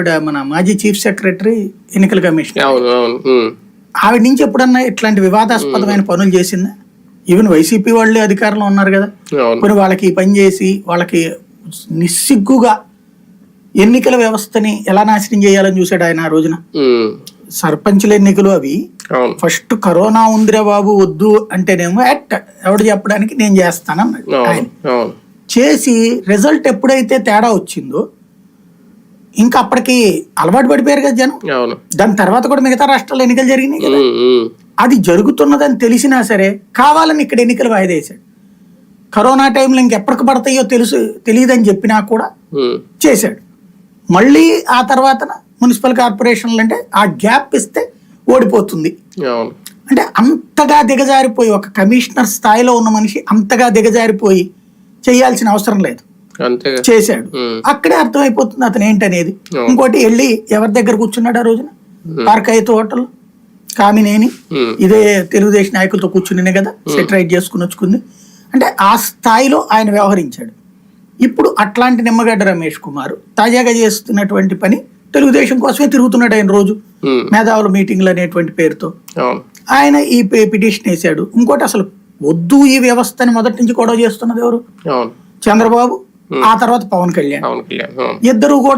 మన మాజీ chief secretary ఎన్నికల కమిషన్. ఆవిడ నుంచి ఎప్పుడన్నా ఇట్లాంటి వివాదాస్పదమైన పనులు చేసిందా? ఈవెన్ వైసీపీ వాళ్ళు అధికారంలో ఉన్నారు కదా. కొన్ని వాళ్ళకి పని చేసి వాళ్ళకి నిస్సిగ్గుగా ఎన్నికల వ్యవస్థని ఎలా నాశనం చేయాలని చూశాడు ఆయన ఆ రోజున. సర్పంచుల ఎన్నికలు అవి ఫస్ట్ కరోనా ఉందిరా బాబు వద్దు అంటేనేమో అట్ ఎవడు చెప్పడానికి నేను చేస్తానన్నాడు ఆయన. చేసి రిజల్ట్ ఎప్పుడైతే తేడా వచ్చిందో ఇంకా అప్పటికి అలవాటు పడిపోయారు కదా జనం. దాని తర్వాత కూడా మిగతా రాష్ట్రాల్లో ఎన్నికలు జరిగినాయి కదా. అది జరుగుతున్నదని తెలిసినా సరే కావాలని ఇక్కడ ఎన్నికలు వాయిదా వేశాడు కరోనా టైంలో ఇంకెప్పటికి పడతాయో తెలుసు తెలియదని చెప్పినా కూడా చేశాడు. మళ్ళీ ఆ తర్వాత మున్సిపల్ కార్పొరేషన్లు అంటే ఆ గ్యాప్ ఇస్తే ఓడిపోతుంది. అంటే అంతగా దిగజారిపోయి ఒక కమిషనర్ స్థాయిలో ఉన్న మనిషి అంతగా దిగజారిపోయి చేయాల్సిన అవసరం లేదు. చేశాడు. అక్కడే అర్థమైపోతుంది అతను ఏంటనేది. ఇంకోటి వెళ్ళి ఎవరి దగ్గర కూర్చున్నాడు ఆ రోజున? పార్కైతు హోటల్? కామినేని? ఇదే తెలుగుదేశం నాయకులతో కూర్చునే కదా? సెటరైట్ చేసుకుని వచ్చుకుంది. అంటే ఆ స్థాయిలో ఆయన వ్యవహరించాడు. ఇప్పుడు అట్లాంటి నిమ్మగడ్డ రమేష్ కుమార్ తాజాగా చేస్తున్నటువంటి పని తెలుగుదేశం కోసమే తిరుగుతున్నాడు ఆయన రోజు. మేధావుల మీటింగ్లు అనేటువంటి పేరుతో. ఆయన ఈ పిటిషన్ వేశాడు. ఇంకోటి అసలు వద్దు ఈ వ్యవస్థని మొదటి నుంచి గొడవ చేస్తున్నది ఎవరు? చంద్రబాబు ఆ తర్వాత పవన్ కళ్యాణ్ అవును కళ్యాణ్ అవును ఇద్దరు కూడా